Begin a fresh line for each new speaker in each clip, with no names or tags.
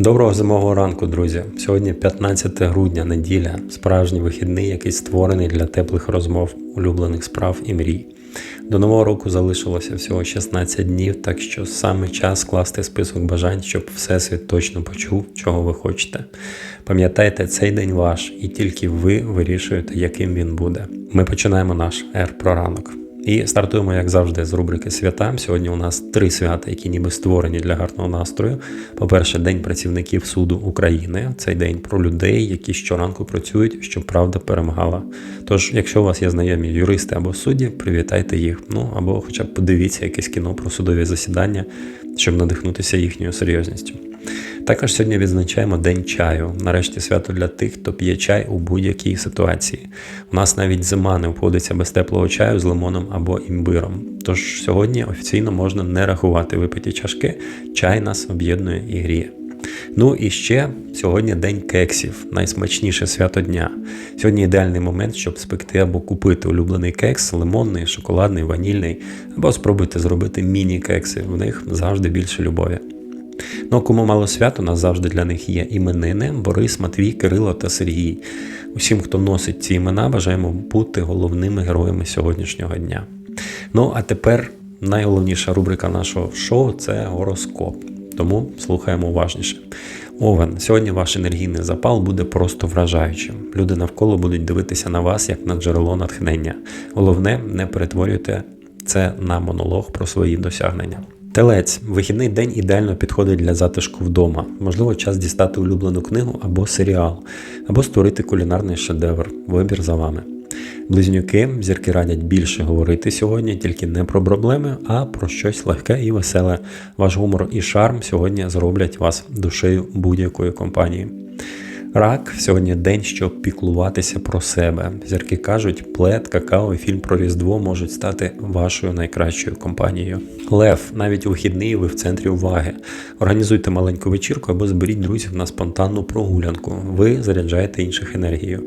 Доброго зимового ранку, друзі. Сьогодні 15 грудня, неділя, справжній вихідний, який створений для теплих розмов, улюблених справ і мрій. До нового року залишилося всього 16 днів, так що саме час скласти список бажань, щоб Всесвіт точно почув, чого ви хочете. Пам'ятайте, цей день ваш, і тільки ви вирішуєте, яким він буде. Ми починаємо наш ер про ранок. І стартуємо, як завжди, з рубрики свята. Сьогодні у нас три свята, які ніби створені для гарного настрою. По-перше, День працівників суду України. Цей день про людей, які щоранку працюють, щоб правда перемагала. Тож, якщо у вас є знайомі юристи або судді, привітайте їх. Ну або хоча б подивіться якесь кіно про судові засідання, щоб надихнутися їхньою серйозністю. Також сьогодні відзначаємо День чаю. Нарешті свято для тих, хто п'є чай у будь-якій ситуації. У нас навіть зима не обходиться без теплого чаю з лимоном або імбиром. Тож сьогодні офіційно можна не рахувати випиті чашки, чай нас об'єднує і гріє. Ну і ще сьогодні день кексів, найсмачніше свято дня. Сьогодні ідеальний момент, щоб спекти або купити улюблений кекс, лимонний, шоколадний, ванільний, або спробуйте зробити міні-кекси. В них завжди більше любові. Ну, кому мало свят, у нас завжди для них є іменини Борис, Матвій, Кирило та Сергій. Усім, хто носить ці імена, бажаємо бути головними героями сьогоднішнього дня. Ну, а тепер найголовніша рубрика нашого шоу це гороскоп. Тому слухаємо уважніше. Овен, сьогодні ваш енергійний запал буде просто вражаючим. Люди навколо будуть дивитися на вас як на джерело натхнення. Головне, не перетворюйте це на монолог про свої досягнення. Телець, вихідний день ідеально підходить для затишку вдома. Можливо, час дістати улюблену книгу або серіал, або створити кулінарний шедевр. Вибір за вами. Близнюки, зірки радять більше говорити сьогодні, тільки не про проблеми, а про щось легке і веселе. Ваш гумор і шарм сьогодні зроблять вас душею будь-якої компанії. Рак сьогодні день, щоб піклуватися про себе. Зірки кажуть, плед, какао і фільм про Різдво можуть стати вашою найкращою компанією. Лев, навіть у вихідний ви в центрі уваги. Організуйте маленьку вечірку або зберіть друзів на спонтанну прогулянку. Ви заряджаєте інших енергією.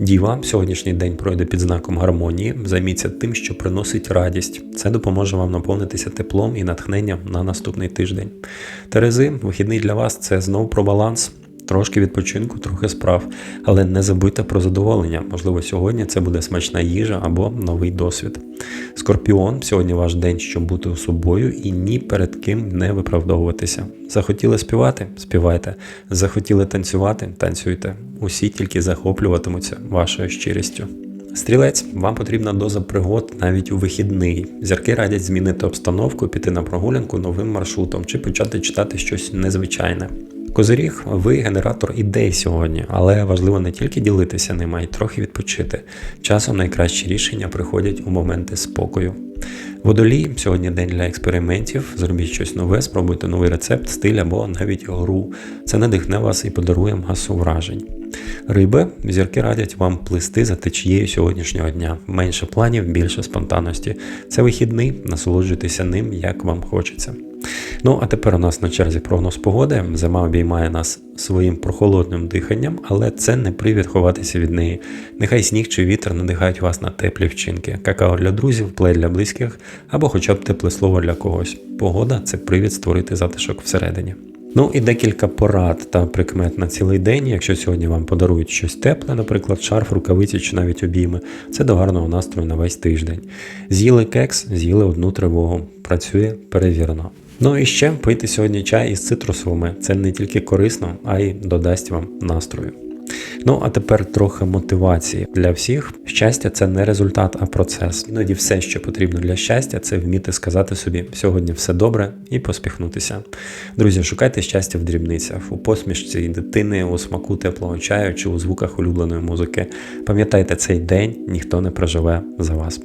Діва, сьогоднішній день пройде під знаком гармонії. Займіться тим, що приносить радість. Це допоможе вам наповнитися теплом і натхненням на наступний тиждень. Терези, вихідний для вас це знов про баланс. Трошки відпочинку, трохи справ, але не забудьте про задоволення. Можливо, сьогодні це буде смачна їжа або новий досвід. Скорпіон, сьогодні ваш день, щоб бути собою і ні перед ким не виправдовуватися. Захотіли співати? Співайте. Захотіли танцювати? Танцюйте. Усі тільки захоплюватимуться вашою щирістю. Стрілець, вам потрібна доза пригод навіть у вихідний. Зірки радять змінити обстановку, піти на прогулянку новим маршрутом чи почати читати щось незвичайне. Козиріг, ви генератор ідей сьогодні, але важливо не тільки ділитися ними, а й трохи відпочити. Часом найкращі рішення приходять у моменти спокою. Водолій сьогодні день для експериментів. Зробіть щось нове, спробуйте новий рецепт, стиль або навіть гру. Це надихне вас і подарує масу вражень. Риби, зірки радять вам плисти за течією сьогоднішнього дня. Менше планів, більше спонтанності. Це вихідний, насолоджуйтеся ним, як вам хочеться. Ну, а тепер у нас на черзі прогноз погоди. Зима обіймає нас своїм прохолодним диханням, але це не привід ховатися від неї. Нехай сніг чи вітер надихають вас на теплі вчинки, какао для друзів, плей для близьких або хоча б тепле слово для когось. Погода це привід створити затишок всередині. Ну і декілька порад та прикмет на цілий день. Якщо сьогодні вам подарують щось тепле, наприклад, шарф, рукавиці чи навіть обійми, це до гарного настрою на весь тиждень. З'їли кекс, з'їли одну тривогу. Працює перевірено. Ну і ще пийте сьогодні чай із цитрусовими. Це не тільки корисно, а й додасть вам настрою. Ну, а тепер трохи мотивації для всіх. Щастя це не результат, а процес. Іноді все, що потрібно для щастя, це вміти сказати собі сьогодні все добре і поспіхнутися. Друзі, шукайте щастя в дрібницях, у посмішці дитини, у смаку теплого чаю чи у звуках улюбленої музики. Пам'ятайте, цей день ніхто не проживе за вас.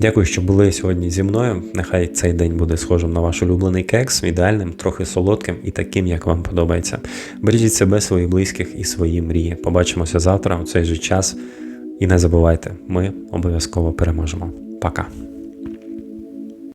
Дякую, що були сьогодні зі мною. Нехай цей день буде схожим на ваш улюблений кекс, ідеальним, трохи солодким і таким, як вам подобається. Бережіть себе, своїх близьких і свої мрії. Побачимося завтра у цей же час. І не забувайте, ми обов'язково переможемо. Пока.